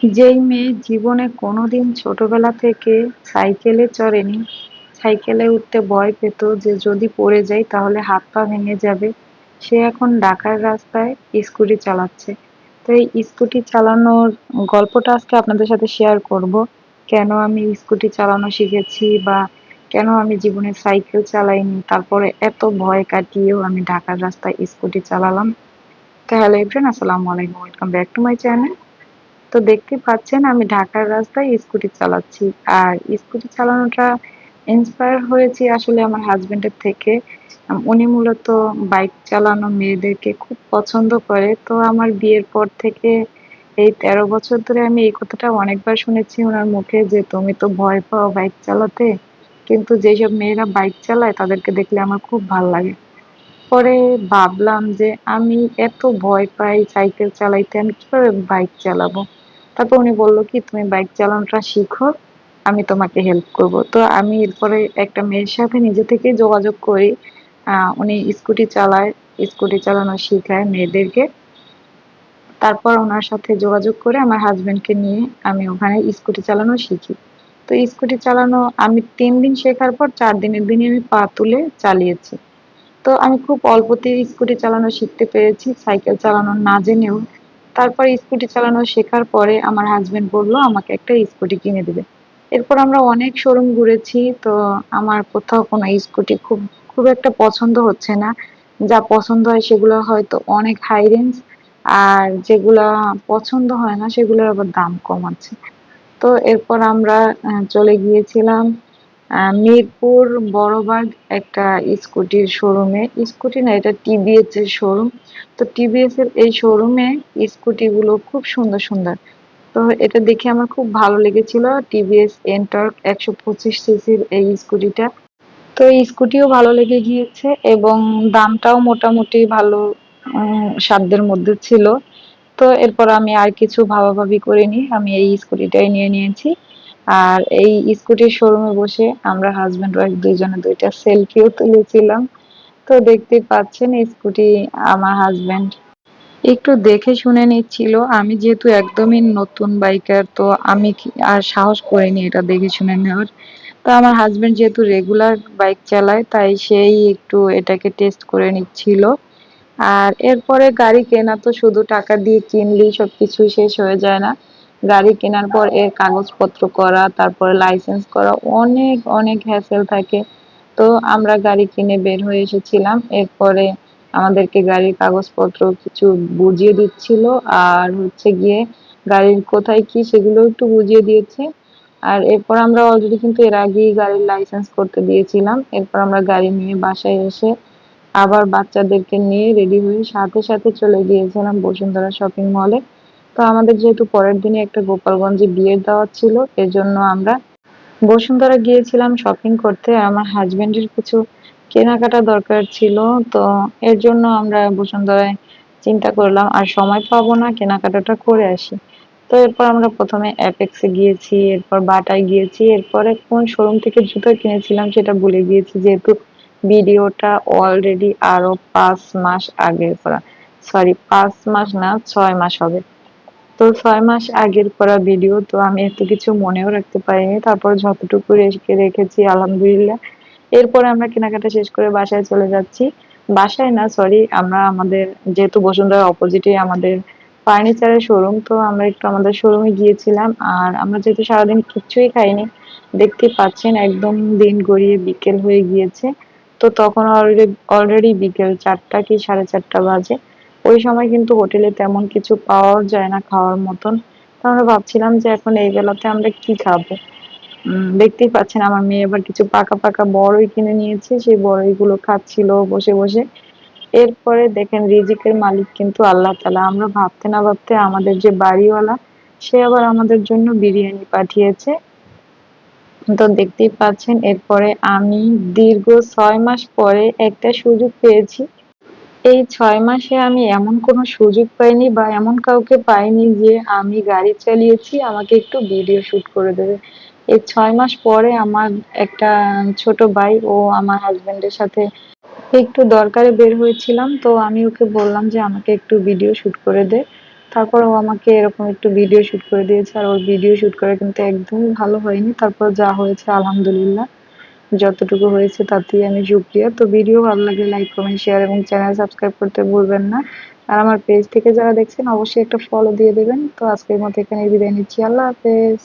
যেই মেয়ে জীবনে কোনোদিন ছোটবেলা থেকে সাইকেলে চড়েনি, সাইকেলে উঠতে ভয় পেত যে যদি পড়ে যায় তাহলে হাত পা ভেঙে যাবে, সে এখন ঢাকার রাস্তায় স্কুটি চালাচ্ছে। তো এই স্কুটি চালানোর গল্পটা আজকে আপনাদের সাথে শেয়ার করব। কেন আমি স্কুটি চালানো শিখেছি বা কেন আমি জীবনে সাইকেল চালাইনি, তারপরে এত ভয় কাটিয়েও আমি ঢাকার রাস্তায় স্কুটি চালালাম। তো হ্যালো আসসালামু আলাইকুম, welcome back to my channel. তো দেখতে পাচ্ছেন আমি ঢাকার রাস্তায় স্কুটি চালাচ্ছি। আর স্কুটি চালানোটা ইন্সপায়ার হয়েছি আসলে আমার হাজবেন্ডের থেকে। উনি মূলত বাইক চালানো মেয়েদেরকে খুব পছন্দ করে। তো আমার বিয়ের পর থেকে এই তেরো বছর ধরে আমি এই কথাটা অনেকবার শুনেছি ওনার মুখে যে, তুমি তো ভয় পাও বাইক চালাতে? কিন্তু যেসব মেয়েরা বাইক চালায় তাদেরকে দেখলে আমার খুব ভালো লাগে। পরে ভাবলাম যে, আমি এত ভয় পাই সাইকেল চালাইতে, আমি কীভাবে বাইক চালাবো? তারপর উনি বলল, কি তুমি বাইক চালানোটা শিখো? আমি তোমাকে হেল্প করব। তো আমি এরপরে একটা মেয়ের সাথে নিজে থেকে যোগাযোগ করি। উনি স্কুটি চালায়, স্কুটি চালানো শিখায় মেয়েদেরকে। তারপর ওনার সাথে যোগাযোগ করে আমার হাজবেন্ডকে নিয়ে আমি ওখানে স্কুটি চালানো শিখি। তো স্কুটি চালানো আমি তিন দিন শেখার পর চার দিনের দিনই আমি পা তুলে চালিয়েছি। তো আমি খুব অল্পতেই স্কুটি চালানো শিখতে পেরেছি। সাইকেল চালানো না জেনেও তারপর স্কুটি চালানো শেখার পরে আমার হাজবেন্ড বলল, আমাকে একটা স্কুটি কিনে দেবে। এরপর আমরা অনেক শোরুম ঘুরেছি, তো আমার কোথাও কোনো স্কুটি খুব খুব একটা পছন্দ হচ্ছে না। যা পছন্দ হয় সেগুলো হয়তো অনেক হাই রেঞ্জ আর যেগুলা পছন্দ হয় না সেগুলোর আবার দাম কম আছে। তো এরপর আমরা চলে গিয়েছিলাম। মিরপুর বড়বাগ একটা স্কুটির শোরুমে স্কুটি না, এটা টিভিএস এর শোরুম তো টিভিএস এর এই শোরুমে স্কুটি গুলো খুব সুন্দর সুন্দর। তো এটা দেখে আমার খুব ভালো লেগেছিল টিভিএস এন্টর্ক একশো পঁচিশ সিসির এই স্কুটিটা। তো এই স্কুটিও ভালো লেগে গিয়েছে এবং দামটাও মোটামুটি ভালো সাধ্যের মধ্যে ছিল। তো এরপর আমি আর কিছু ভাবাভাবি করিনি। আমি এই স্কুটিটাই নিয়ে নিয়েছি। আর এই স্কুটির শোরুমে বসে আমরা হাজব্যান্ড ওয়াইফ দুইজনে দুইটা সেলফিও তুলেছিলাম। তো দেখতে পাচ্ছেন স্কুটি আমার হাজব্যান্ড একটু দেখে শুনে নিচ্ছিল, আমি যেহেতু একদমই নতুন বাইকার তো আমি আর সাহস করিনি এটা দেখে শুনে নেওয়ার। তো আমার হাজব্যান্ড যেহেতু রেগুলার বাইক চালায়, তাই সেই একটু এটাকে টেস্ট করে নিচ্ছিল। আর এরপরে গাড়ি কেনা তো শুধু টাকা দিয়ে কিনলেই সব কিছুই শেষ হয়ে যায় না। গাড়ি কেনার পর এর কাগজপত্র করা, তারপরে লাইসেন্স করা, অনেক অনেক হ্যাসেল থাকে। তো আমরা গাড়ি কিনে বের হয়ে এসেছিলাম। এরপরে আমাদেরকে গাড়ির কাগজপত্র কিছু বুঝিয়ে দিচ্ছিল। আর হচ্ছে গিয়ে গাড়ির কোথায় কি সেগুলো একটু বুঝিয়ে দিয়েছে। আর এরপর আমরা অলরেডি কিন্তু এর আগেই গাড়ির লাইসেন্স করতে দিয়েছিলাম। এরপর আমরা গাড়ি নিয়ে বাসায় এসে আবার বাচ্চাদেরকে নিয়ে রেডি হয়ে সাথে সাথে চলে গিয়েছিলাম বসুন্ধরা শপিং মলে তো আমাদের যেহেতু পরের দিনে একটা গোপালগঞ্জে বিয়ের দাওয়াত ছিল, এজন্য আমরা বসুন্ধরা গিয়েছিলাম শপিং করতে। আমার হাজবেন্ডের কিছু কেনাকাটা দরকার ছিল, তো এর জন্য আমরা বসুন্ধরায় চিন্তা করলাম, আর সময় পাবো না, কেনাকাটাটা করে আসি। তো এরপর আমরা প্রথমে অ্যাপেক্সে গিয়েছি, এরপর বাটায় গিয়েছি, এরপরে কোন শোরুম থেকে জুতো কিনেছিলাম সেটা ভুলে গিয়েছি, যেহেতু ভিডিওটা অলরেডি আরও পাঁচ মাস আগে করা সরি পাঁচ মাস না, ছয় মাস হবে। তো ছয় মাস আগের করা ভিডিও তো আমি এত কিছু মনেও রাখতে পারিনি। তারপর যতটুকু রেখে, রেখেছি, আলহামদুলিল্লাহ। এরপরে আমরা কেনাকাটা শেষ করে বাসায় চলে যাচ্ছি। বাসায় না সরি আমরা আমাদের, যেহেতু বসুন্ধরার অপোজিটে আমাদের ফার্নিচারের শোরুম তো আমরা একটু আমাদের শোরুমে গিয়েছিলাম। আর আমরা যেহেতু সারাদিন কিচ্ছুই খাইনি, দেখতে পাচ্ছেন একদম দিন গড়িয়ে বিকেল হয়ে গিয়েছে। তো তখন অলরেডি অলরেডি বিকেল চারটা কি সাড়ে চারটা বাজে। ওই সময় কিন্তু হোটেলে তেমন কিছু পাওয়াও যায় না খাওয়ার মতন। তো আমরা ভাবছিলাম যে এখন এই বেলাতে আমরা কি খাব? দেখতেই পাচ্ছেন আমার মেয়ে এবার কিছু পাকা পাকা বড়ই কিনে নিয়েছে। সেই বড়ইগুলো খাচ্ছিল বসে বসে। এরপরে দেখেন রিজিকের মালিক কিন্তু আল্লাহ তালা আমরা ভাবতে না ভাবতে আমাদের যে বাড়িওয়ালা, সে আবার আমাদের জন্য বিরিয়ানি পাঠিয়েছে। তো দেখতেই পাচ্ছেন এরপরে আমি দীর্ঘ ছয় মাস পরে একটা সুযোগ পেয়েছি। এই ছয় মাসে আমি এমন কোনো সুযোগ পাইনি বা এমন কাউকে পাইনি যে আমি গাড়ি চালিয়েছি, আমাকে একটু ভিডিও শুট করে দেবে। এই ছয় মাস পরে আমার একটা ছোট ভাই, ও আমার হাজবেন্ডের সাথে একটু দরকারে বের হয়েছিলাম, তো আমি ওকে বললাম যে আমাকে একটু ভিডিও শুট করে দে। তারপর ও আমাকে এরকম একটু ভিডিও শুট করে দিয়েছে, আর ওর ভিডিও শুট করে কিন্তু একদমই ভালো হয়নি। তারপর যা হয়েছে, আলহামদুলিল্লাহ। যতটুকু হয়েছে তাতেই আমি সুক্রিয়া তো ভিডিও ভালো লাগলে লাইক কমেন্ট শেয়ার এবং চ্যানেল সাবস্ক্রাইব করতে ভুলবেন না। আর আমার পেজ থেকে যারা দেখছেন, অবশ্যই একটা ফলো দিয়ে দেবেন। তো আজকের মতো এখানে বিদায় নিচ্ছি। আল্লাহ হাফেজ।